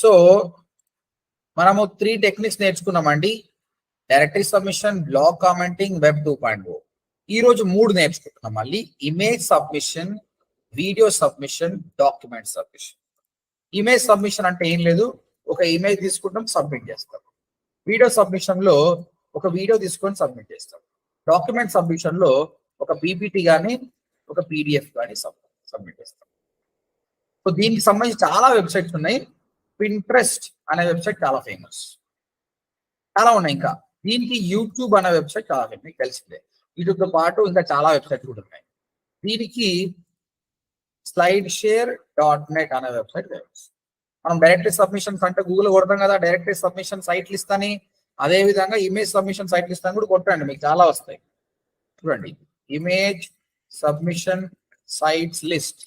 So మనము three techniques నేర్చుకున్నామండి. Directory submission blog commenting web two point O ఈ రోజు మూడు నేర్చుకుంటున్నాం మళ్ళీ. Image submission video submission document submission image submission అంటే ఏం లేదు. ఒక ఇమేజ్ తీసుకుంటాం సబ్మిట్ చేస్తాం. వీడియో సబ్మిషన్లో ఒక వీడియో తీసుకొని సబ్మిట్ చేస్తాం. డాక్యుమెంట్ సబ్మిషన్లో ఒక పీపీటీ కానీ ఒక పీడిఎఫ్ కానీ సబ్మిట్ చేస్తాం. సో దీనికి సంబంధించి చాలా వెబ్సైట్స్ ఉన్నాయి. పింట్రెస్ట్ అనే వెబ్సైట్ చాలా ఫేమస్ చాలా ఉన్నాయి ఇంకా. దీనికి యూట్యూబ్ అనే వెబ్సైట్ చాలా ఫేమస్ మీకు తెలిసిందే. వీటితో పాటు ఇంకా చాలా వెబ్సైట్స్ కూడా ఉన్నాయి. దీనికి స్లైడ్ షేర్ డాట్ నెట్ అనే వెబ్సైట్ ఫేమస్ మనం డైరెక్టరీ సబ్మిషన్స్ అంటే గూగుల్ కొడతాం కదా డైరెక్టరీ సబ్మిషన్ సైట్ లిస్ట్ అని అదే విధంగా ఇమేజ్ సబ్మిషన్ సైట్ లిస్ట్ అని కూడా కొట్టండి. మీకు చాలా వస్తాయి. చూడండి. ఇమేజ్ సబ్మిషన్ సైట్స్ లిస్ట్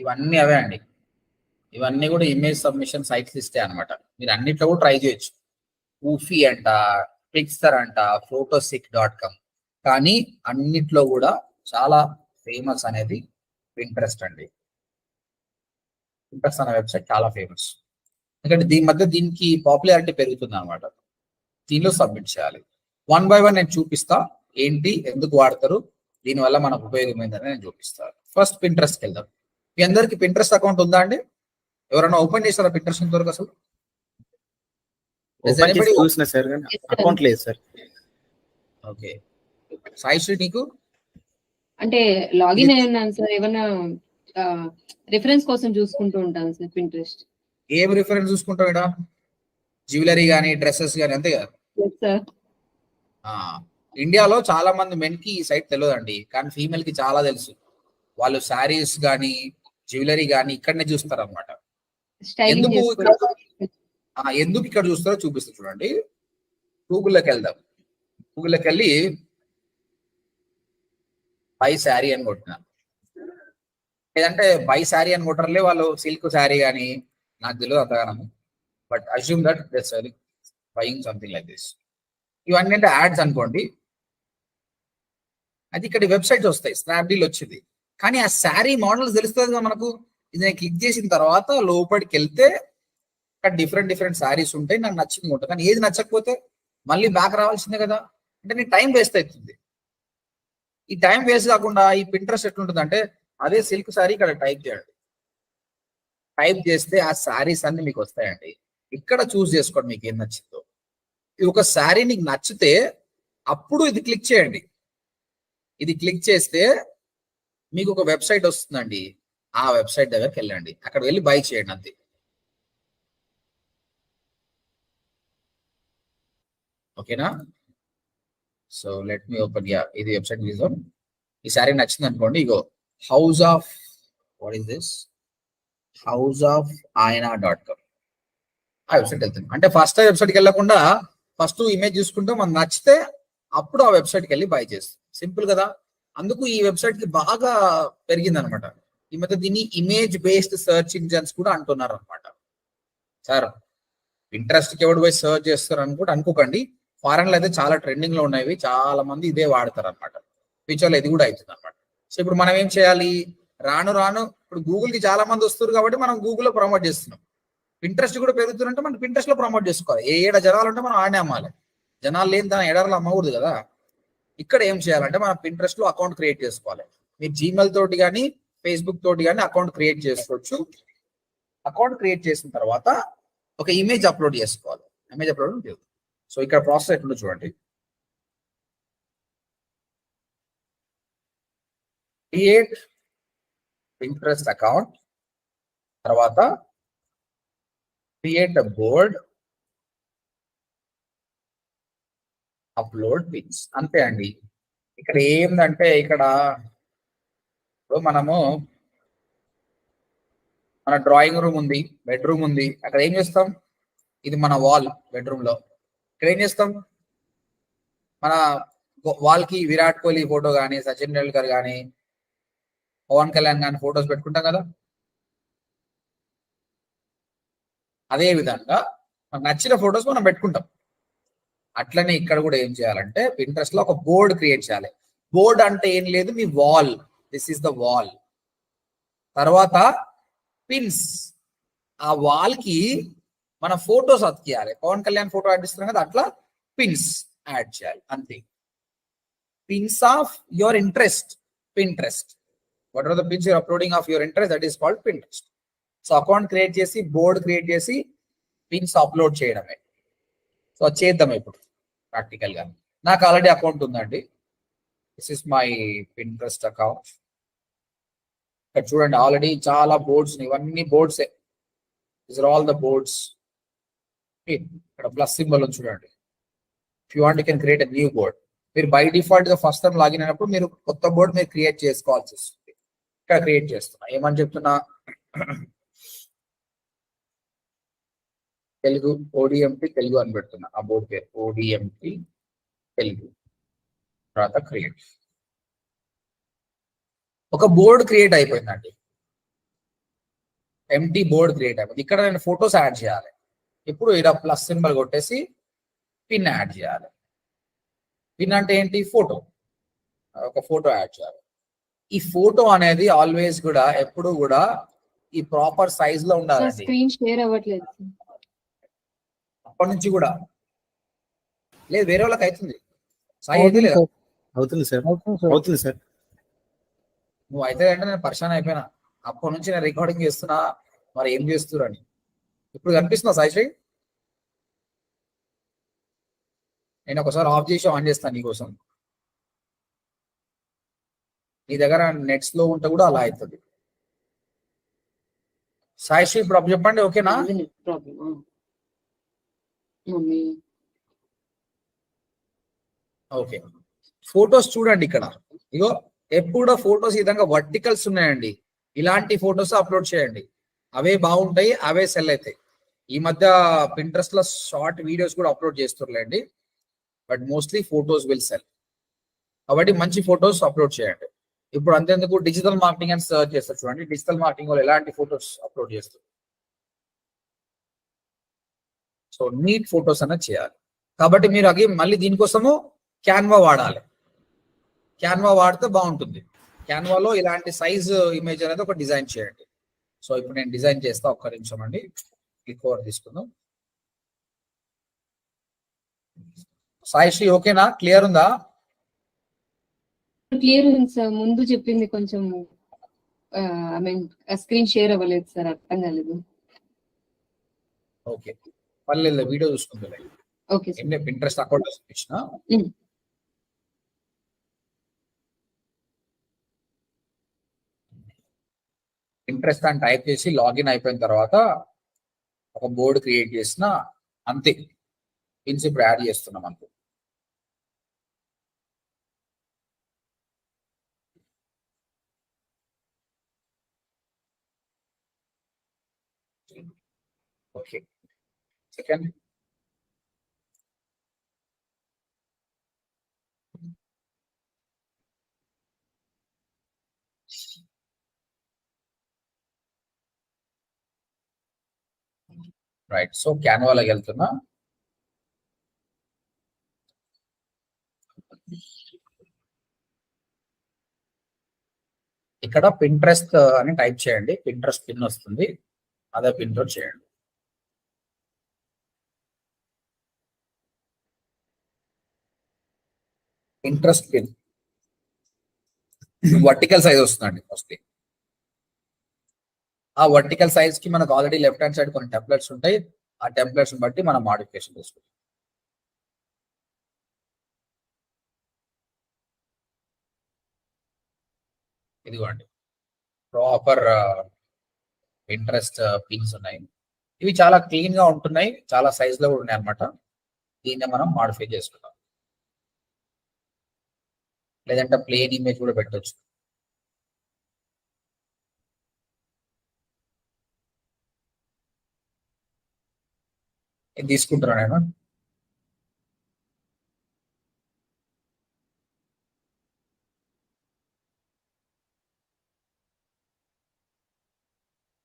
ఇవన్నీ అవే అండి. ఇవన్నీ కూడా ఇమేజ్ సబ్మిషన్ సైట్స్ ఇస్తాయి అనమాట మీరు అన్నిట్లో కూడా ట్రై చేయొచ్చు. ఊఫీ అంట పిక్సర్ అంట ఫోటోసిక్ డాట్ కామ్ కానీ అన్నిట్లో కూడా చాలా ఫేమస్ అనేది పింట్రెస్ట్ అండి. పింట్రెస్ట్ అనే వెబ్సైట్ చాలా ఫేమస్ ఎందుకంటే దీని మధ్య దీనికి పాపులారిటీ పెరుగుతుంది అనమాట దీనిలో సబ్మిట్ చేయాలి. వన్ బై వన్ నేను చూపిస్తా. ఏంటి? ఎందుకు వాడతారు? దీనివల్ల మనకు ఉపయోగం ఏంటని నేను చూపిస్తాను ఫస్ట్ పింట్రెస్ట్కి వెళ్దాం. మీ అందరికి పింట్రెస్ట్ అకౌంట్ ఉందా అండి? ఎవరైనా ఓపెన్ చేస్తారా పింట్రెస్ట్ ఇంతవరకు అసలు? చూసిన సార్. అకౌంట్ లేదు సార్. ఓకే సాయిశ్రీ నీకు? అంటే లాగిన్ అయి ఉన్నాను సార్ ఏమన్నా రిఫరెన్స్ కోసం చూసుకుంటూ ఉంటాను సార్ పింట్రెస్ట్ ఏం రిఫరెన్స్ చూసుకుంటావు ఇక్కడ? జ్యువెలరీ కానీ డ్రెస్సెస్ కానీ అంతే కదా? సార్ ఆ, ఇండియాలో చాలా మంది మెన్కి ఈ సైట్ తెలియదండి కానీ ఫీమేల్కి చాలా తెలుసు. వాళ్ళు శారీస్ కానీ జ్యువెలరీ కానీ ఇక్కడనే చూస్తారు. అనమాట ఎందుకు ఎందుకు ఇక్కడ చూస్తారో చూపిస్తా చూడండి. గూగుల్లోకి వెళ్దాం. గూగుల్లోకి వెళ్ళి బై శారీ అని కొట్టిన. లేదంటే బై శారీ అని కొట్టర్లే వాళ్ళు సిల్క్ శారీ కానీ నాకు తెలియదు అంతగానము. But assume that thus buying something like this. ఇవన్నీ అంటే యాడ్స్ అనుకోండి. అది ఇక్కడ వెబ్సైట్స్ వస్తాయి. స్నాప్డీల్ వచ్చింది. కానీ ఆ శారీ మోడల్స్ తెలుస్తుంది కదా మనకు? ఇది నేను క్లిక్ చేసిన తర్వాత లోపలికి వెళ్తే అక్కడ డిఫరెంట్ డిఫరెంట్ శారీస్ ఉంటాయి. నాకు నచ్చింది ఉంటుంది. కానీ ఏది నచ్చకపోతే మళ్ళీ బ్యాక్ రావాల్సిందే కదా. అంటే నీ టైం వేస్ట్ అవుతుంది. ఈ టైం వేస్ట్ కాకుండా ఈ పింట్రెస్ట్ ఎట్లుంటుంది అంటే అదే సిల్క్ శారీ ఇక్కడ టైప్ చేయండి. టైప్ చేస్తే ఆ శారీస్ అన్ని మీకు వస్తాయండి. ఇక్కడ చూస్ చేసుకోండి మీకు ఏం నచ్చిందో. ఇది ఒక శారీ నీకు నచ్చితే అప్పుడు ఇది క్లిక్ చేయండి. ఇది క్లిక్ చేస్తే మీకు ఒక వెబ్సైట్ వస్తుందండి. ఆ వెబ్సైట్ దగ్గరికి వెళ్ళండి అక్కడ వెళ్ళి బై చేయండి అంతే. ఓకేనా? So let me open yeah ఇది వెబ్సైట్ చూద్దాం ఈ సారీ నచ్చింది అనుకోండి ఇగో house of what is this? House of Ayana dot com. ఆ వెబ్సైట్ వెళ్తుంది అంటే ఫస్ట్ వెబ్సైట్కి వెళ్ళకుండా ఫస్ట్ ఇమేజ్ చూసుకుంటే మనకు నచ్చితే అప్పుడు ఆ వెబ్సైట్కి వెళ్ళి బై చేస్తాం. సింపుల్ కదా? అందుకు ఈ వెబ్సైట్కి బాగా పెరిగింది అనమాట ఈ మధ్య దీన్ని ఇమేజ్ బేస్డ్ సర్చ్ ఇంజన్స్ కూడా అంటున్నారు అనమాట సార్ ఇంట్రెస్ట్కి ఎవడు పోయి సర్చ్ చేస్తారు అని అనుకోకండి. ఫారెన్లో అయితే చాలా ట్రెండింగ్లో ఉన్నాయి. చాలా మంది ఇదే వాడతారు అనమాట ఫ్యూచర్లో ఇది కూడా అవుతుంది అనమాట సో ఇప్పుడు మనం ఏం చేయాలి? రాను రాను ఇప్పుడు గూగుల్కి చాలా మంది వస్తారు కాబట్టి మనం గూగుల్లో లో ప్రమోట్ చేస్తున్నాం. ఇంట్రెస్ట్ కూడా పెరుగుతుందంటే మనం ఇంట్రెస్ట్లో ప్రమోట్ చేసుకోవాలి. ఏ ఏడ జనాలు ఉంటే మనం ఆడనే అమ్మాలి. జనాలు లేని దాని ఎడర్లు అమ్మకూడదు కదా. ఇక్కడ ఏం చేయాలంటే మనం పింట్రెస్ట్లో అకౌంట్ క్రియేట్ చేసుకోవాలి. మీరు జీమెయిల్ తోటి కానీ ఫేస్బుక్ తోటి కానీ అకౌంట్ క్రియేట్ చేసుకోవచ్చు. అకౌంట్ క్రియేట్ చేసిన తర్వాత ఒక ఇమేజ్ అప్లోడ్ చేసుకోవాలి. ఇమేజ్ అప్లోడ్ ఉంటుంది సో ఇక్కడ ప్రాసెస్ ఎట్లుందో చూడండి. క్రియేట్ పింట్రెస్ట్ అకౌంట్ తర్వాత create a board upload pins. అంతే అండి. ఇక్కడ ఏందంటే ఇక్కడ ఇప్పుడు మనము మన డ్రాయింగ్ రూమ్ ఉంది బెడ్రూమ్ ఉంది. అక్కడ ఏం చేస్తాం? ఇది మన వాల్ బెడ్రూమ్లో. ఇక్కడ ఏం చేస్తాం? మన వాల్కి విరాట్ కోహ్లీ ఫోటో కానీ సచిన్ టెండూల్కర్ కానీ పవన్ కళ్యాణ్ కానీ ఫొటోస్ పెట్టుకుంటాం కదా? అదే విధంగా మనకు నచ్చిన ఫొటోస్ మనం పెట్టుకుంటాం. అట్లనే ఇక్కడ కూడా ఏం చేయాలంటే పింట్రెస్ట్లో ఒక బోర్డ్ క్రియేట్ చేయాలి. బోర్డ్ అంటే ఏం లేదు మీ wall this is the wall తర్వాత పిన్స్ ఆ వాల్కి మన ఫోటోస్ అతికియాలి పవన్ కళ్యాణ్ ఫోటో యాడ్ ఇస్తున్నాం కదా అట్లా పిన్స్ యాడ్ చేయాలి. అంతే. Pins of your interest Pinterest what are the pins you're uploading of your interest that is called Pinterest so account create చేసి బోర్డ్ క్రియేట్ చేసి పిన్స్ అప్లోడ్ చేయడమే. సో చేద్దాం ఇప్పుడు. ప్రాక్టికల్గా నాకు ఆల్రెడీ అకౌంట్ ఉందండి. This is my Pinterest account ఇక్కడ చూడండి ఆల్రెడీ చాలా బోర్డ్స్ ఇవన్నీ బోర్డ్సే is are all the boards ఇక్కడ ప్లస్ సింబల్ ఉంది చూడండి. You want can create a new board మీరు బై డిఫాల్ట్గా ఫస్ట్ టైం లాగిన్ అయినప్పుడు మీరు కొత్త బోర్డ్ మీరు క్రియేట్ చేసుకోవాల్సి వస్తుంది. ఇక్కడ క్రియేట్ చేస్తున్నా. ఏమని చెప్తున్నా? తెలుగు ఓడిఎంటి తెలుగు అని పెడుతున్నా. ఆ బోర్డు పేరు ఓడిఎంటి తెలుగు. తర్వాత క్రియేట్ ఒక బోర్డు క్రియేట్ అయిపోయిందండి. ఎంటీ బోర్డ్ క్రియేట్ అయిపోయింది. ఇక్కడ నేను ఫొటోస్ యాడ్ చేయాలి. ఇప్పుడు ఇక్కడ ప్లస్ సింబల్ కొట్టేసి పిన్ యాడ్ చేయాలి. పిన్ అంటే ఏంటి? ఫోటో ఒక ఫోటో యాడ్ చేయాలి. ఈ ఫోటో అనేది ఆల్వేస్ కూడా ఎప్పుడు కూడా ఈ ప్రాపర్ సైజ్లో ఉండాలి స్క్రీన్ షేర్ అవ్వట్లేదు. అప్పటి నుంచి కూడా. లేదు వేరే వాళ్ళకి అవుతుంది. సాయి అయితే లేదా అవుతుంది సార్. అవుతుంది సార్. అవుతుంది సార్. నువ్వు అయితే అంటే నేను పరిశాన్ అయిపోయినా. అప్పటి నుంచి నేను రికార్డింగ్ చేస్తున్నా మరి ఏం చేస్తురని ఇప్పుడు కనిపిస్తుందా సాయిశ్రీ నేను ఒకసారి ఆఫ్ చేసి ఆన్ చేస్తాను నీకోసం. నీ దగ్గర నెట్ స్లో ఉంటే కూడా అలా అవుతుంది. సాయిశ్రీ ఇప్పుడు అప్పుడు చెప్పండి ఓకేనా అది net problem. ఆ. మమ్మీ. ఓకే. ఫొటోస్ చూడండి ఇక్కడ. ఇగో ఎప్పుడు ఫొటోస్ ఈ విధంగా వర్టికల్స్ ఉన్నాయండి. ఇలాంటి ఫొటోస్ అప్లోడ్ చేయండి. అవే బాగుంటాయి అవే సెల్ అవుతాయి. ఈ మధ్య పింట్రెస్ట్లో షార్ట్ వీడియోస్ కూడా అప్లోడ్ చేస్తున్నారండి but mostly photos will sell కాబట్టి మంచి ఫొటోస్ అప్లోడ్ చేయండి. ఇప్పుడు అంతేందుకు? డిజిటల్ మార్కెటింగ్ అని సర్చ్ చేస్తారు చూడండి. డిజిటల్ మార్కెటింగ్ వాళ్ళు ఎలాంటి ఫొటోస్ అప్లోడ్ చేస్తారు? సో నీట్ ఫొటోస్ అనేది చేయాలి. కాబట్టి మీరు అవి మళ్ళీ దీనికోసము క్యాన్వా వాడాలి. క్యాన్వా వాడితే బాగుంటుంది. క్యాన్వాలో ఇలాంటి సైజ్ ఇమేజ్ అనేది ఒక డిజైన్ చేయండి. సో ఇప్పుడు నేను డిజైన్ చేస్తా ఒక్క నిమిషం అండి. క్లిక్ ఓవర్ తీసుకుందాం. సాయిశ్రీ ఓకేనా? క్లియర్ ఉందా? క్లియర్ ఉంది సార్ ముందు చెప్పింది కొంచెం ఐ మీన్ స్క్రీన్ షేర్ అవ్వలేదు సార్ అర్థం కాలేదు. ఓకే పర్లేదు వీడియో చూసుకుందా ఇంట్రెస్ట్ అకౌంట్ ఇచ్చిన. ఇంట్రెస్ట్ అని టైప్ చేసి లాగిన్ అయిపోయిన తర్వాత ఒక బోర్డు క్రియేట్ చేసిన అంతే. పిన్స్ ఇప్పుడు యాడ్ చేస్తున్నాం అంతే. ఓకే. Second. రైట్ సో క్యాన్వాలోకి వెళ్తున్నా. ఇక్కడ పింట్రెస్ట్ అని టైప్ చేయండి. పింట్రెస్ట్ పిన్ వస్తుంది. అదే పిన్ చేయండి. ఇంట్రెస్ట్ పిన్ వర్టికల్ సైజ్ వస్తుందండి మోస్ట్లీ ఆ వర్టికల్ సైజ్కి మనకు ఆల్రెడీ లెఫ్ట్ హ్యాండ్ సైడ్ కొన్ని టెంప్లెట్స్ ఉంటాయి. ఆ టెంప్లెట్స్ బట్టి మనం మాడిఫికేషన్ చేసుకుంటాం. ఇదిగోండి. ప్రాపర్ ఇంట్రెస్ట్ పిన్స్ ఉన్నాయి. ఇవి చాలా క్లీన్గా ఉంటున్నాయి. చాలా సైజ్లో కూడా ఉన్నాయి అనమాట దీన్ని మనం మాడిఫై చేసుకుంటాం లేదంటే ప్లేన్ ఇమేజ్ కూడా పెట్టొచ్చు. ఇది తీసుకుంటున్నాను నేను.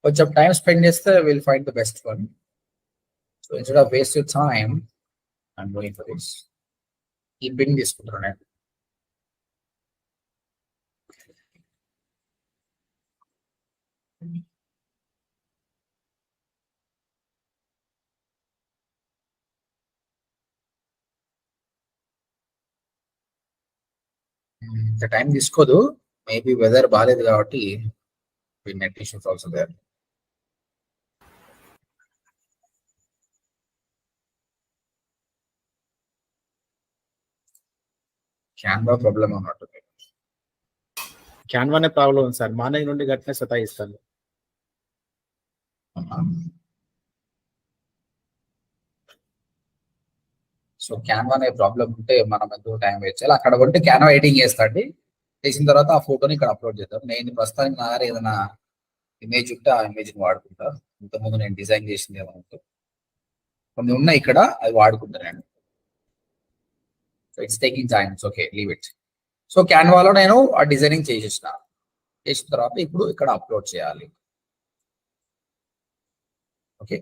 కొంచెం టైం స్పెండ్ చేస్తే will find the best one so instead of waste your time and going for this ఈ పిన్ తీసుకుంటాను నేను. ఇంత టైం తీసుకోదు. మేబీ వెదర్ బాగాలేదు కాబట్టి net issues also there Canva problem అన్నట్టు. క్యాన్వానే ప్రాబ్లం ఉంది సార్. మార్నింగ్ నుండి గట్టినే సతాయిస్తాను. Uh-huh. సో క్యాన్వా అనే ప్రాబ్లం ఉంటే మనం ఎంతో టైం వేస్ట్ చేయాలి. అక్కడ ఉంటే క్యాన్వా ఎడిటింగ్ చేస్తాండి చేసిన తర్వాత ఆ ఫోటోని ఇక్కడ అప్లోడ్ చేద్దాం. నేను ప్రస్తుతానికి నా దగ్గర ఏదైనా ఇమేజ్ ఉంటే ఆ ఇమేజ్ని వాడుకుంటా. ఇంతకుముందు నేను డిజైన్ చేసింది ఏమంటే కొన్ని ఉన్నాయి ఇక్కడ అవి వాడుకుంటాను నేను. So it's taking time okay leave it so క్యాన్వాలో నేను ఆ డిజైనింగ్ చేసేసిన. చేసిన తర్వాత ఇప్పుడు ఇక్కడ అప్లోడ్ చేయాలి. ఓకే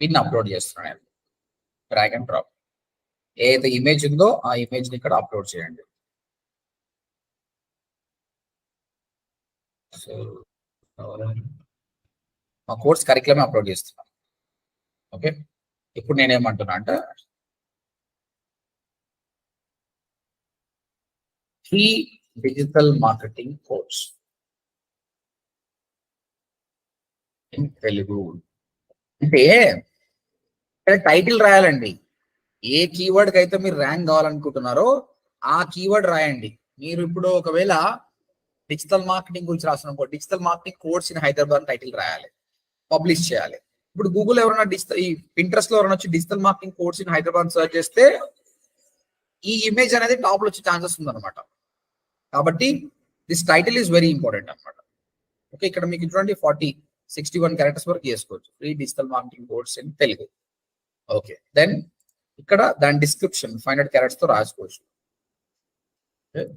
పిన్ అప్లోడ్ చేస్తున్నాను డ్రాగ్ అండ్ డ్రాప్ ఏదైతే ఇమేజ్ ఉందో ఆ ఇమేజ్ని ఇక్కడ అప్లోడ్ చేయండి. సో మా కోర్స్ కరికులమే అప్లోడ్ చేస్తున్నాను. ఓకే ఇప్పుడు నేనేమంటున్నా అంటే free digital marketing course in Telugu అంటే టైటిల్ రాయాలండి. ఏ కీవర్డ్కి అయితే మీరు ర్యాంక్ కావాలనుకుంటున్నారో ఆ కీవర్డ్ రాయండి. మీరు ఇప్పుడు ఒకవేళ డిజిటల్ మార్కెటింగ్ గురించి రాసినప్పుడు digital marketing course in Hyderabad title రాయాలి. పబ్లిష్ చేయాలి. ఇప్పుడు గూగుల్ ఎవరైనా డిజిటల్ ఈ ఇంట్రెస్ట్లో ఎవరైనా వచ్చి digital marketing course in Hyderabad search చేస్తే ఈ ఇమేజ్ అనేది టాప్లో వచ్చే ఛాన్సెస్ ఉందన్నమాట. కాబట్టి this title is very important అన్నమాట. ఓకే ఇక్కడ మీకు చూడండి ఫార్టీ సిక్స్టీ వన్ క్యారెక్టర్స్ వరకు చేసుకోవచ్చు free digital marketing course in Telugu okay then ఇక్కడ దాని డిస్క్రిప్షన్ ఫైవ్ హండ్రెడ్ క్యారెట్స్తో రాసుకోవచ్చు. Okay.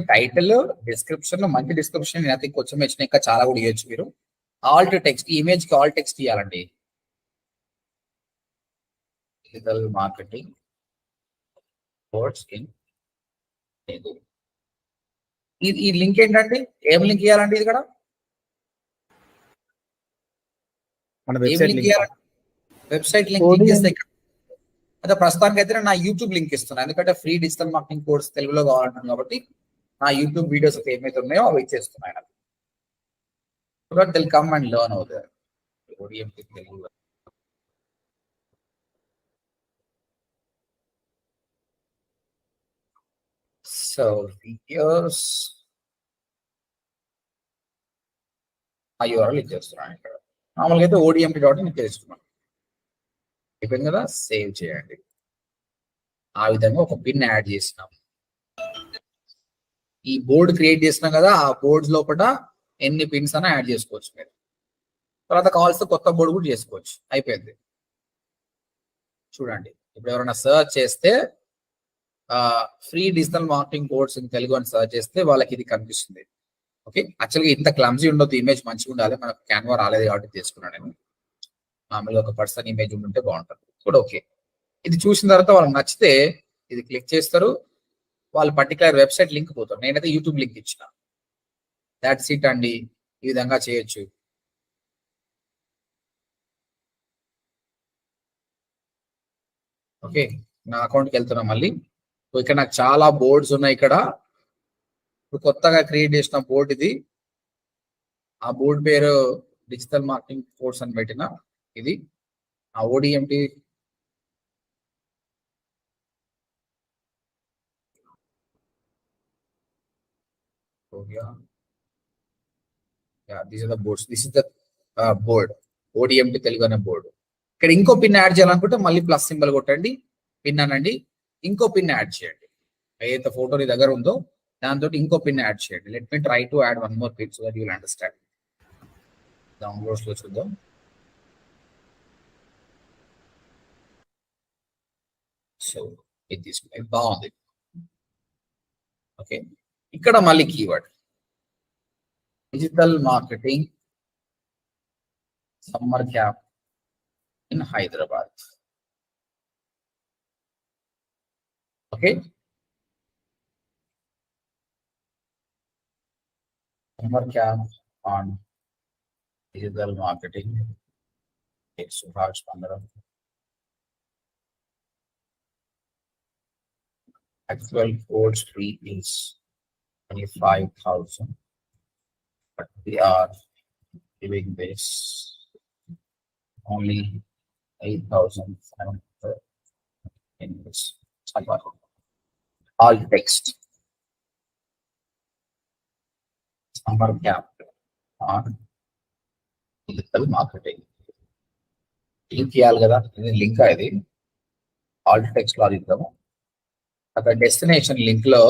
Right. టైటిల్ డిస్క్రిప్షన్లో మంచి డిస్క్రిప్షన్ నేను అయితే కొంచెం ఇచ్చిన ఇంకా చాలా కూడా ఇవ్వచ్చు మీరు. ఆల్ట్ టెక్స్ట్ ఇమేజ్కి ఆల్ టెక్స్ట్ ఇవ్వాలండి డిజిటల్ మార్కెటింగ్ ఇన్ ఇది ఈ లింక్ ఏంటండి? ఏం లింక్ ఇవ్వాలండి ఇది కూడా? వెబ్సైట్ లింక్ ఇక్కడ అదే ప్రస్తుతానికి అయితే నా యూట్యూబ్ లింక్ ఇస్తున్నాను ఎందుకంటే ఫ్రీ డిజిటల్ మార్కెటింగ్ కోర్స్ తెలుగులో కావాలంటున్నాను కాబట్టి నా యూట్యూబ్ వీడియోస్ అయితే ఏమైతే ఉన్నాయో అవి ఇచ్చేస్తున్నాను so that they'll come and learn అవుతారు తెలుగు సో ఇయర్స్ ఆ యూఆర్ఎల్ ఇచ్చేస్తున్నాను ఇక్కడ మామూలుగా అయితే ఓడిఎంపీ డాట్ ఇన్ ఇచ్చేస్తున్నాను అయిపోయింది కదా సేవ్ చేయండి ఆ విధంగా ఒక పిన్ యాడ్ చేసినాం ఈ బోర్డు క్రియేట్ చేసినాం కదా ఆ బోర్డ్ లోపల ఎన్ని పిన్స్ అయినా యాడ్ చేసుకోవచ్చు మీరు. తర్వాత కావాల్సిన కొత్త బోర్డు కూడా చేసుకోవచ్చు. అయిపోయింది. చూడండి. ఇప్పుడు ఎవరైనా సర్చ్ చేస్తే free digital marketing course in Telugu అని సర్చ్ చేస్తే వాళ్ళకి ఇది కనిపిస్తుంది. ఓకే యాక్చువల్గా ఇంత క్లమ్జీ ఉండదు ఇమేజ్ మంచిగా ఉండాలి. మనకు క్యాన్వా రాలేదు కాబట్టి తీసుకున్నాను నేను. మామూలుగా ఒక పర్సన్ ఇమేజ్ ఉంటే బాగుంటుంది. కూడా ఓకే ఇది చూసిన తర్వాత వాళ్ళకి నచ్చితే ఇది క్లిక్ చేస్తారు. వాళ్ళు పర్టికులర్ వెబ్సైట్ లింక్ పోతారు నేనైతే యూట్యూబ్ లింక్ ఇచ్చిన. దాట్ సీట్ అండి. ఈ విధంగా చేయొచ్చు. ఓకే నా అకౌంట్కి వెళ్తున్నా మళ్ళీ. ఇక్కడ నాకు చాలా బోర్డ్స్ ఉన్నాయి ఇక్కడ. ఇప్పుడు కొత్తగా క్రియేట్ చేసిన బోర్డు ఇది. ఆ బోర్డు పేరు డిజిటల్ మార్కెటింగ్ కోర్స్ అని పెట్టిన. ఇది. ఆ ODMT this the boards this is the board ODMT Telugu అనే బోర్డు ఇక్కడ ఇంకో పిన్ యాడ్ చేయాలనుకుంటే మళ్ళీ ప్లస్ సింబల్ కొట్టండి. పిన్ అనండి. ఇంకో పిన్ యాడ్ చేయండి. ఏదైతే ఫోటో నీ దగ్గర ఉందో దాంతో ఇంకో పిన్ యాడ్ చేయండి. Let me try to add one more pin so that you'll understand డౌన్లోడ్స్లో చూద్దాం. సో ఇది తీసుకున్నాయి బాగుంది ఓకే ఇక్కడ మళ్ళీ keyword digital marketing summer camp in Hyderabad okay summer camp on digital marketing. Okay, Subhash Pandaram. Actual course fee is twenty-five thousand. But we are giving this only eight thousand five hundred in this. All text. summer gap on digital marketing. Link ఇవ్వాలి కదా ఇది link ఇది Alt టెక్స్ట్లో అది ఇద్దాము అక్కడ destination లింక్లో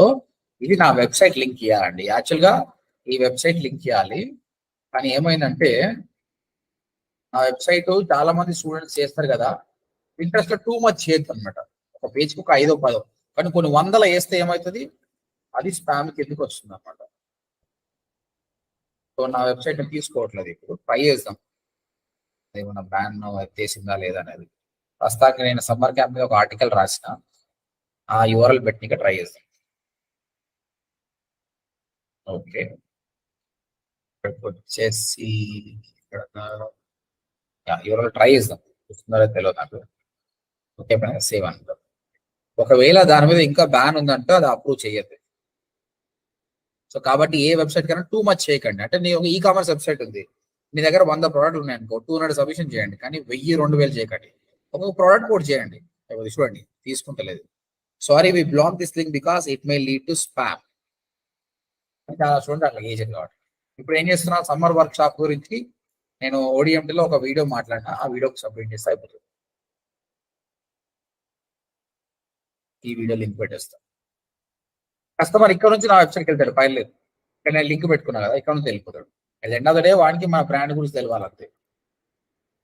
ఇది నా website link ఇవ్వాలండి యాక్చువల్గా ఈ వెబ్సైట్ లింక్ ఇవ్వాలి కానీ ఏమైందంటే నా వెబ్సైట్ చాలా మంది స్టూడెంట్స్ చేస్తారు కదా. ఇంట్రెస్ట్ టూ మచ్ చేయొద్దు అనమాట ఒక పేజ్కి ఒక ఐదో పదో. కానీ కొన్ని వందల వేస్తే ఏమవుతుంది? అది స్పామ్ కిందకి వస్తుంది అనమాట సో నా వెబ్సైట్ తీసుకోవట్లేదు ఇప్పుడు. ట్రై చేద్దాం. ఏమన్నా బ్యాన్ ఎత్తేసిందా లేదా అనేది. ప్రస్తుతానికి నేను సమ్మర్ క్యాంప్ మీద ఒక ఆర్టికల్ రాసిన. ఆ యువరల్ పెట్టిన ట్రై చేద్దాం. ఓకే. వచ్చేసి యువరల్ ట్రై చేద్దాం. చూస్తున్నారో తెలియదు నాకు. ఓకే సేవ్ అంటాం ఒకవేళ దాని మీద ఇంకా బ్యాన్ ఉందంటే అది అప్రూవ్ చేయద్దు. సో కాబట్టి ఏ వెబ్సైట్ కన్నా టూ మచ్ చేయకండి. అంటే నీ ఒక ఈ కామర్స్ వెబ్సైట్ ఉంది. మీ దగ్గర వంద ప్రోడక్ట్ ఉన్నాయి అనుకో టూ హండ్రెడ్ సబ్మిషన్ చేయండి. కానీ వెయ్యి రెండు వేలు చేయకండి. ఒక ప్రోడక్ట్ కూడా చేయండి. చూడండి. తీసుకుంటలేదు. Sorry we block this link because it may lead to spam చాలా చూడండి అట్లా ఏజెంట్ కాబట్టి. ఇప్పుడు ఏం చేస్తున్నా సమ్మర్ వర్క్ షాప్ గురించి నేను ODMT లో ఒక వీడియో మాట్లాడినా ఆ వీడియోకి సబ్మిట్ చేస్తే అయిపోతుంది. ఈ వీడియో లింక్ పెట్టేస్తాను కస్టమర్ ఇక్కడ నుంచి నా వెబ్సైట్కి వెళ్తాడు ఫైల్ లేదు. ఇక్కడ నేను లింక్ పెట్టుకున్నా కదా ఇక్కడ నుంచి వెళ్ళిపోతాడు. అది ఎండ్ ఆఫ్ ద డే వాడికి మన బ్రాండ్ గురించి తెలియాలంతే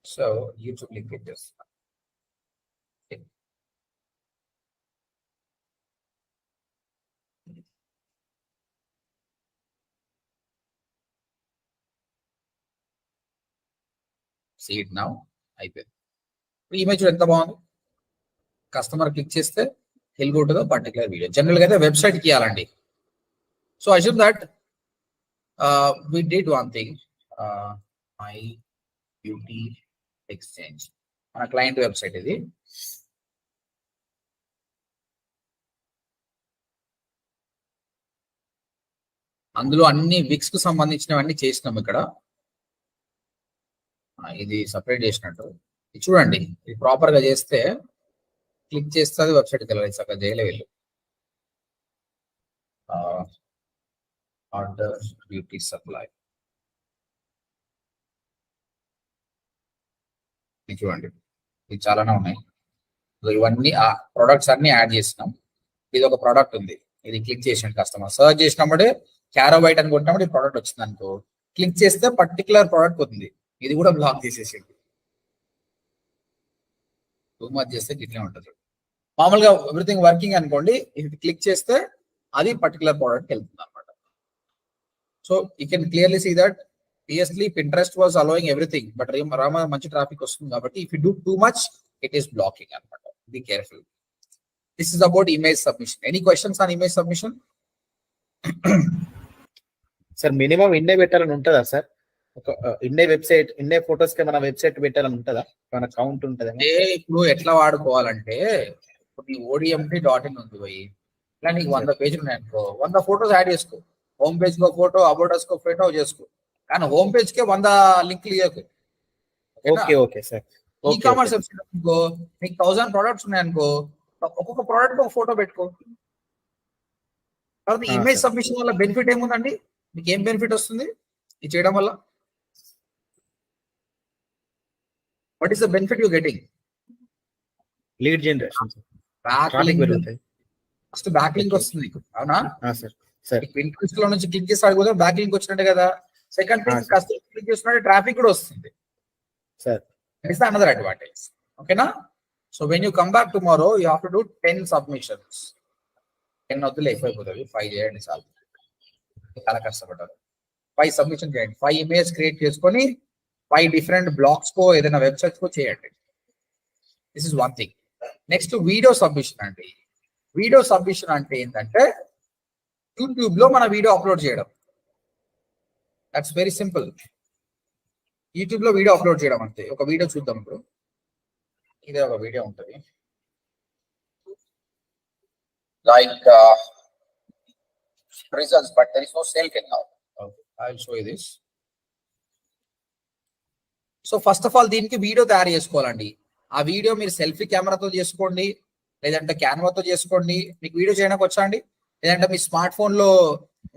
so YouTube link see it now అయిపోయింది. ఇప్పుడు ఇమేజ్ ఎంత బాగుంది? కస్టమర్ క్లిక్ చేస్తే హెల్ go పర్టికులర్ వీడియో జనరల్గా అయితే వెబ్సైట్కి ఇవ్వాలండి so assume that we did one thing my beauty exchange మన క్లయింట్ వెబ్సైట్ ఇది. అందులో అన్ని విక్స్కు సంబంధించినవన్నీ చేసినాం ఇక్కడ. ఇది సపరేట్ చేసినట్టు. ఇది చూడండి ఇది ప్రాపర్గా చేస్తే క్లిక్ చేస్తే అది వెబ్సైట్కి వెళ్ళాలి సగం చేయలే వెళ్ళు. ఆర్డర్ బ్యూటీ సప్లై చూడండి ఇది చాలానే ఉన్నాయి. ఇవన్నీ ఆ ప్రొడక్ట్స్ అన్ని యాడ్ చేసినాం. ఇది ఒక ప్రోడక్ట్ ఉంది ఇది క్లిక్ చేసిన కస్టమర్ సర్చ్ చేసినప్పుడే క్యారోబైట్ అని కొట్టినప్పుడు ఈ ప్రోడక్ట్ వచ్చింది అనుకో క్లిక్ చేస్తే పర్టికులర్ ప్రోడక్ట్ ఉంది ఇది కూడా బ్లాక్ చేసేసింది టూ చేస్తే ఇట్లే ఉంటుంది మామూలుగా ఎవ్రీథింగ్ వర్కింగ్ అనుకోండి ఇది క్లిక్ చేస్తే అది పర్టికులర్ ప్రోడక్ట్ వెళ్తుంది అనమాట so you can clearly see that పిఎస్లీ Pinterest was allowing everything but Rama మంచి ట్రాఫిక్ వస్తుంది కాబట్టి if you do too much it is blocking అనమాట be careful this is about image submission any questions on image submission sir minimum ఎన్నే పెట్టాలని ఉంటుందా sir ఒక ఇన్నే website ఇన్నే ఫొటోస్కి మన వెబ్సైట్ పెట్టాలని ఉంటుందా? మన కౌంట్ ఉంటుందా? అంటే ఇప్పుడు ఎట్లా వాడుకోవాలంటే ఇప్పుడు నీ ఓడిఎంటీ డాట్ ఇన్ ఉంది పోయి ఇలా నీకు వంద పేజీలు ఉన్నాయి అనుకో వంద ఫోటోస్ యాడ్ చేసుకో. హోమ్ పేజ్ కో ఫోటో అబౌటస్ కో ఫోటో చేసుకో. కానీ హోమ్ పేజ్ కే వంద లింక్లు ఇవ్వకు okay okay sir. E commerce. Website అనుకో నీకు థౌసండ్ ప్రొడక్ట్స్ ఉన్నాయి అనుకో ఒక్కొక్క ప్రోడక్ట్ ఒక ఫోటో పెట్టుకో. తర్వాత ఇమేజ్. సబ్మిషన్ వల్ల బెనిఫిట్ ఏముందండి? మీకు ఏం బెనిఫిట్ వస్తుంది? ఇది చేయడం వల్ల? What is the benefit you getting lead generation first backlink వస్తుంది నీకు. అవునా? సార్ సార్ ఇంట్రెస్ట్లో నుంచి క్లిక్ చేసి అడిగిపోతే బ్యాక్ లింక్ వచ్చినట్టే కదా. Second thing. కస్టమర్ క్లిక్ చేస్తున్నట్టు ట్రాఫిక్ కూడా వస్తుంది. Sir. ఇట్స్ అనదర్ అడ్వాంటేజ్ ఓకేనా so when you come back tomorrow you have to do ten submissions ten వద్దులే ఎక్కువైపోతుంది ఫైవ్ చేయండి చాలు. చాలా కష్టపడ్డారు. ఫైవ్ సబ్మిషన్ చేయండి. ఫైవ్ ఇమేజ్ క్రియేట్ చేసుకొని ఫైవ్ డిఫరెంట్ బ్లాగ్స్ కో ఏదైనా వెబ్సైట్స్ కో చేయండి. This is one thing next video submission అండి. వీడియో సబ్మిషన్ అంటే ఏంటంటే యూట్యూబ్లో మన వీడియో అప్లోడ్ చేయడం. దట్స్ వెరీ సింపుల్ యూట్యూబ్లో వీడియో అప్లోడ్ చేయడం అంతే. ఒక వీడియో చూద్దాం ఇప్పుడు. ఇదే ఒక వీడియో ఉంటుంది. Like results but there is no sale can now I will show you this so first of all దీనికి వీడియో తయారు చేసుకోవాలండి. ఆ వీడియో మీరు సెల్ఫీ కెమెరాతో చేసుకోండి లేదంటే క్యాన్వాతో చేసుకోండి. మీకు వీడియో చేయడానికి వచ్చా అండి? లేదంటే మీ స్మార్ట్ ఫోన్లో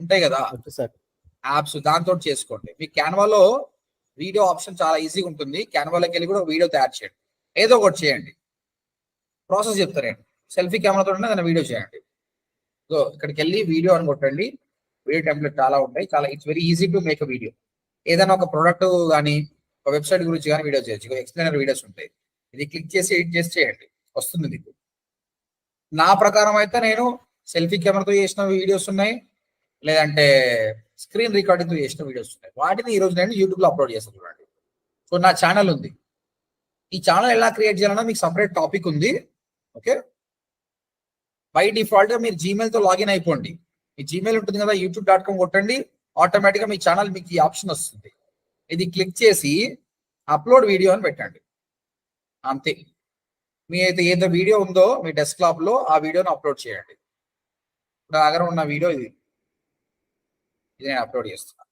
ఉంటాయి కదా? యాప్స్ దాంతో చేసుకోండి. మీ క్యాన్వాలో వీడియో ఆప్షన్ చాలా ఈజీగా ఉంటుంది. క్యాన్వాలోకి వెళ్ళి కూడా వీడియో తయారు చేయండి. ఏదో ఒకటి చేయండి. ప్రాసెస్ చెప్తారండి సెల్ఫీ కెమెరాతో దాన్ని వీడియో చేయండి. సో ఇక్కడికి వెళ్ళి వీడియో అని కొట్టండి వీడియో టెంప్లెట్ చాలా ఉంటాయి. చాలా it's very easy to make a video ఏదైనా ఒక ప్రోడక్ట్ కానీ ఒక వెబ్సైట్ గురించి కానీ వీడియో చేయొచ్చు. ఎక్స్ప్లెయినర్ వీడియోస్ ఉంటాయి. ఇది క్లిక్ చేసి ఎడిట్ చేసి చేయండి. వస్తుంది మీకు. నా ప్రకారం అయితే నేను సెల్ఫీ కెమెరాతో చేసిన వీడియోస్ ఉన్నాయి. లేదంటే స్క్రీన్ రికార్డింగ్తో చేసిన వీడియోస్ ఉన్నాయి. వాటిని ఈ రోజు నేను యూట్యూబ్లో అప్లోడ్ చేస్తాను చూడండి. సో నా ఛానల్ ఉంది. ఈ ఛానల్ ఎలా క్రియేట్ చేయాలన్నా మీకు సపరేట్ టాపిక్ ఉంది. ఓకే? బై డిఫాల్ట్గా మీరు జీమెయిల్తో లాగిన్ అయిపోండి. మీ జీమెయిల్ ఉంటుంది కదా యూట్యూబ్ డాట్ కామ్ కొట్టండి. ఆటోమేటిక్గా మీ ఛానల్ మీకు ఈ ఆప్షన్ వస్తుంది. ఇది క్లిక్ చేసి అప్లోడ్ వీడియో అని పెట్టండి. అంతే. మీ అయితే ఏదో వీడియో ఉందో మీ డెస్క్టాప్లో ఆ వీడియోని అప్లోడ్ చేయండి. నా దగ్గర ఉన్న వీడియో ఇది. ఇది నేను అప్లోడ్ చేస్తున్నా.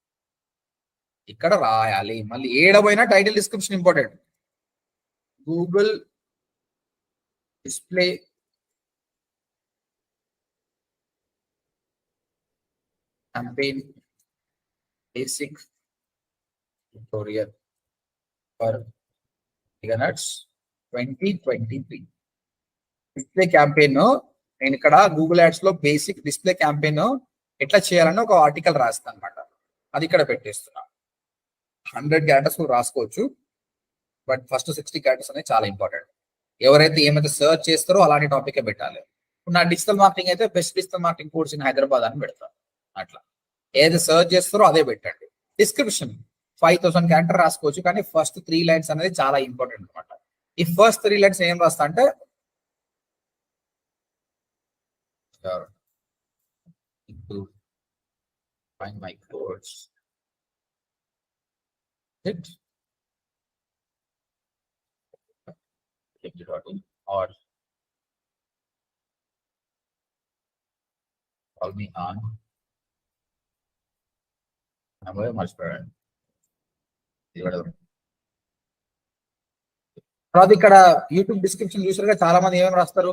ఇక్కడ రాయాలి. మళ్ళీ ఏడబోయినా title description important Google display campaign basic tutorial for Giganuts 2023 display campaign నేను ఇక్కడ గూగుల్ యాడ్స్లో బేసిక్ డిస్ప్లే క్యాంపెయిన్ ఎట్లా చేయాలని ఒక ఆర్టికల్ రాస్తాను అనమాట అది ఇక్కడ పెట్టేస్తున్నా. హండ్రెడ్ క్యారెక్టర్స్ రాసుకోవచ్చు. బట్ ఫస్ట్ సిక్స్టీ క్యారెక్టర్స్ అనేది చాలా ఇంపార్టెంట్ ఎవరైతే ఏమైతే సర్చ్ చేస్తారో అలాంటి టాపిక్ పెట్టాలి. ఇప్పుడు నా డిజిటల్ మార్కెటింగ్ అయితే best digital marketing course in Hyderabad అని పెడతాను అట్లా. ఏది సర్చ్ చేస్తారో అదే పెట్టండి. డిస్క్రిప్షన్ ఫైవ్ థౌసండ్ క్యారెక్టర్ రాసుకోవచ్చు. కానీ ఫస్ట్ త్రీ లైన్స్ అనేది చాలా ఇంపార్టెంట్ అనమాట ఈ ఫస్ట్ త్రీ లైన్స్ ఏం రాస్తా అంటే improve find my course it in or call me on. Number మర్చిపోయాను ఇది కూడా తర్వాత ఇక్కడ యూట్యూబ్ డిస్క్రిప్షన్ చూసారుగా చాలా మంది ఏమేమి రాస్తారు?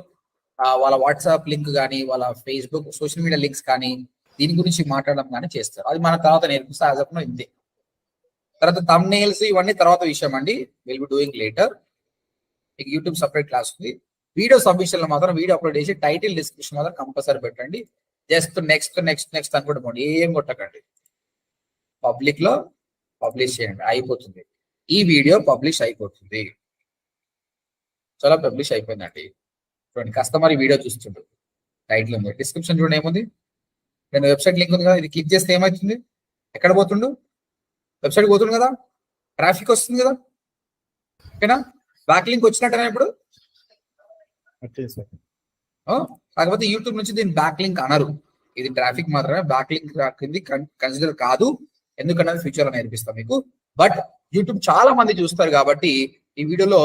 వాళ్ళ వాట్సాప్ లింక్ కానీ వాళ్ళ ఫేస్బుక్ సోషల్ మీడియా లింక్స్ కానీ దీని గురించి మాట్లాడడం కానీ చేస్తారు. అది మన తర్వాత నేర్పిస్తే యాజ్ ఇంతే. తర్వాత తమ్ నెయిల్స్ ఇవన్నీ తర్వాత విషయం అండి విల్ బి డూయింగ్ లేటర్ మీకు యూట్యూబ్ సపరేట్ క్లాస్ ఉంది. వీడియో సబ్మిషన్లో మాత్రం వీడియో అప్లోడ్ చేసి టైటిల్ డిస్క్రిప్షన్ మాత్రం కంపల్సరీ పెట్టండి. జస్ట్ నెక్స్ట్ నెక్స్ట్ నెక్స్ట్ అని కూడా ఏం కొట్టకండి. పబ్లిక్లో పబ్లిష్ చేయండి అయిపోతుంది. ఈ వీడియో పబ్లిష్ అయిపోతుంది. చాలా పబ్లిష్ అయిపోయిందండి. చూడండి కస్టమర్ ఈ వీడియో చూస్తుండు. టైటిల్ ఉంది. డిస్క్రిప్షన్ చూడండి ఏముంది? నేను వెబ్సైట్ లింక్ ఉంది కదా ఇది క్లిక్ చేస్తే ఏమవుతుంది ఎక్కడ పోతుండు? వెబ్సైట్ పోతుండు కదా? ట్రాఫిక్ వస్తుంది కదా? ఓకేనా? బ్యాక్ లింక్ వచ్చినట్టేనా ఇప్పుడు? కాకపోతే యూట్యూబ్ నుంచి దీన్ని బ్యాక్ లింక్ అనరు. ఇది ట్రాఫిక్ మాత్రమే. బ్యాక్ లింక్ కింది కన్సిడర్ కాదు. ఎందుకన్నది ఫ్యూచర్లో నేర్పిస్తాం మీకు. బట్ యూట్యూబ్ చాలా మంది చూస్తారు కాబట్టి ఈ వీడియోలో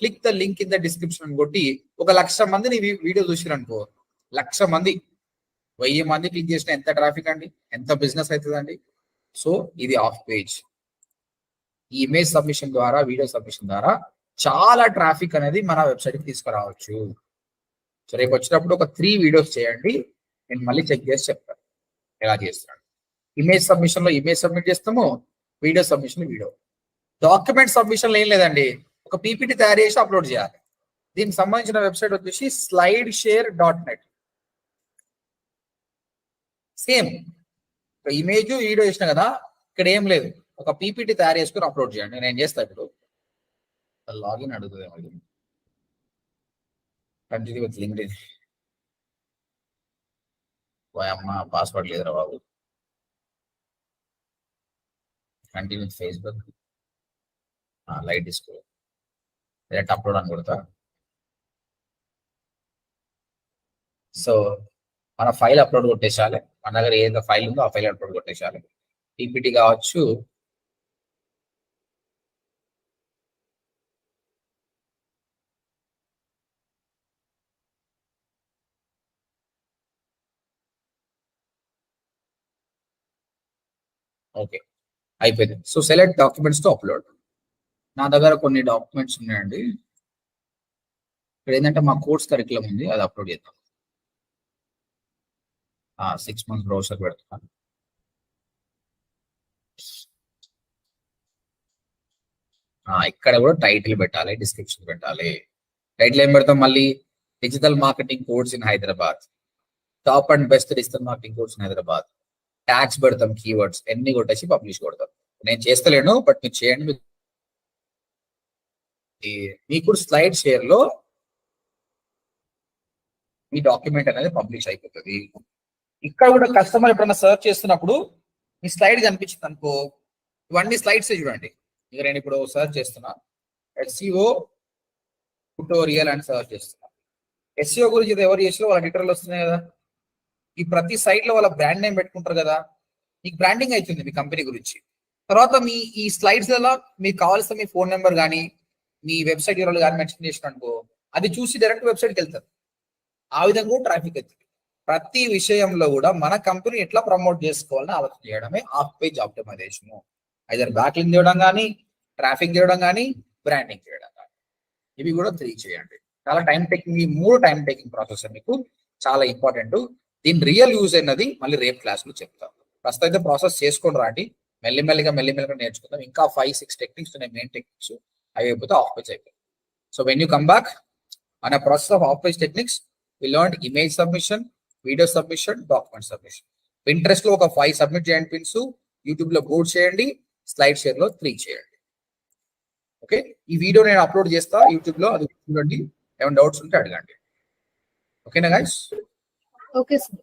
click the link in the description కొట్టి ఒక లక్ష మందిని వీడియో చూసిరు అనుకో లక్ష మంది వెయ్యి మంది క్లిక్ చేసిన ఎంత ట్రాఫిక్ అండి? ఎంత బిజినెస్ అవుతుందండి సో ఇది ఆఫ్ పేజ్ ఈ ఇమేజ్ సబ్మిషన్ ద్వారా వీడియో సబ్మిషన్ ద్వారా చాలా ట్రాఫిక్ అనేది మన వెబ్సైట్కి తీసుకురావచ్చు. సో రేపు వచ్చినప్పుడు ఒక త్రీ వీడియోస్ చేయండి. నేను మళ్ళీ చెక్ చేసి చెప్తాను. ఎలా చేస్తాను ఇమేజ్ సబ్మిషన్లో ఇమేజ్ సబ్మిట్ చేస్తాము video submission video document submission ఏం లేదండి. ఒక పీపీటీ తయారు చేసి అప్లోడ్ చేయాలి. దీనికి సంబంధించిన వెబ్సైట్ వచ్చేసి SlideShare dot net same image video చేసిన కదా ఇక్కడ ఏం లేదు. ఒక పీపీటీ తయారు చేసుకుని అప్లోడ్ చేయండి. నేను చేస్తా ఇప్పుడు? లాగిన్ అడుగుతుంది కంటిన్యూ విత్ లింక్డ్ ఇన్ అమ్మ పాస్వర్డ్ లేదురా బాబు. కంటిన్యూ విత్ ఫేస్బుక్ లైట్ డిస్కో డైరెక్ట్ అప్లోడ్ అని కొడతా. సో మన ఫైల్ అప్లోడ్ కొట్టేసాలి మన దగ్గర ఏదైతే ఫైల్ ఉందో ఆ ఫైల్ అప్లోడ్ కొట్టేసాలి పీపీటీ కావచ్చు. ఓకే. అయిపోయింది. సో సెలెక్ట్ డాక్యుమెంట్స్తో అప్లోడ్ నా దగ్గర కొన్ని డాక్యుమెంట్స్ ఉన్నాయండి. ఇక్కడ ఏంటంటే మా కోర్స్ కరికులం ఉంది అది అప్లోడ్ చేద్దాం. సిక్స్ మంత్స్ బ్రౌసర్ పెడుతున్నాను ఇక్కడ కూడా టైటిల్ పెట్టాలి డిస్క్రిప్షన్ పెట్టాలి. టైటిల్ ఏం పెడతాం మళ్ళీ? Digital marketing course in Hyderabad top and best digital marketing course in Hyderabad tags పెడతాం కీవర్డ్స్ ఎన్ని కొట్టేసి పబ్లిష్ కొడతాం. నేను చేస్తలేను బట్ మీరు చేయండి. మీకు- మీకు స్లైడ్ షేర్లో మీ డాక్యుమెంట్ అనేది పబ్లిష్ అయిపోతుంది. ఇక్కడ కూడా కస్టమర్ ఎప్పుడైనా సర్చ్ చేస్తున్నప్పుడు మీ స్లైడ్ కనిపించింది అనుకో. ఇవన్నీ స్లైడ్స్ చూడండి. ఇక నేను ఇప్పుడు సర్చ్ చేస్తున్నా. ఎస్సీఓ ట్యూటోరియల్ అని సర్చ్ చేస్తున్నా. ఎస్సీఓ గురించి ఎవరు చేసినా వాళ్ళ డిటర్లు వస్తున్నాయి కదా. ఈ ప్రతి సైట్లో వాళ్ళ బ్రాండ్ నేమ్ పెట్టుకుంటారు కదా మీకు బ్రాండింగ్ అవుతుంది మీ కంపెనీ గురించి. తర్వాత మీ ఈ స్లైడ్స్లలో మీకు కావాల్సిన మీ ఫోన్ నెంబర్ కానీ మీ వెబ్సైట్ ఎవరు కానీ మెన్షన్ చేసిన అనుకో అది చూసి డైరెక్ట్ వెబ్సైట్కి వెళ్తారు. ఆ విధంగా కూడా ట్రాఫిక్ అవుతుంది. ప్రతి విషయంలో కూడా మన కంపెనీ ఎట్లా ప్రమోట్ చేసుకోవాలని ఆలోచన చేయడమే off page optimisation either backlink చేయడం కానీ ట్రాఫిక్ చేయడం కానీ బ్రాండింగ్ చేయడం కానీ ఇవి కూడా త్రీ చేయండి చాలా టైం టేకింగ్ ఈ మూడు టైం టేకింగ్ ప్రాసెస్ మీకు చాలా ఇంపార్టెంట్ దీని రియల్ యూజ్ అన్నది మళ్ళీ రేపు క్లాస్లో చెప్తాం. ప్రస్తుతం అయితే ప్రాసెస్ చేసుకొని రాండి. మెల్లిమెల్లిగా మెల్లిమెల్లిగా నేర్చుకుందాం. ఇంకా ఫైవ్ సిక్స్ టెక్నిక్స్ ఉన్నాయి మెయిన్ టెక్నిక్స్ అవి అయిపోతే ఆఫ్ పేజ్ అయిపోయింది. So when you come back on process of off page techniques we learn image submission video submission document submission ఇంట్రెస్ట్లో ఒక ఫైవ్ సబ్మిట్ చేయండి పిన్స్ యూట్యూబ్లో బోర్డ్ చేయండి. స్లైడ్ షేర్లో త్రీ చేయండి. ఓకే ఈ వీడియో నేను అప్లోడ్ చేస్తా. యూట్యూబ్లో అది చూడండి. ఏమైనా డౌట్స్ ఉంటే అడగండి. ఓకేనా గైస్ ఓకే సార్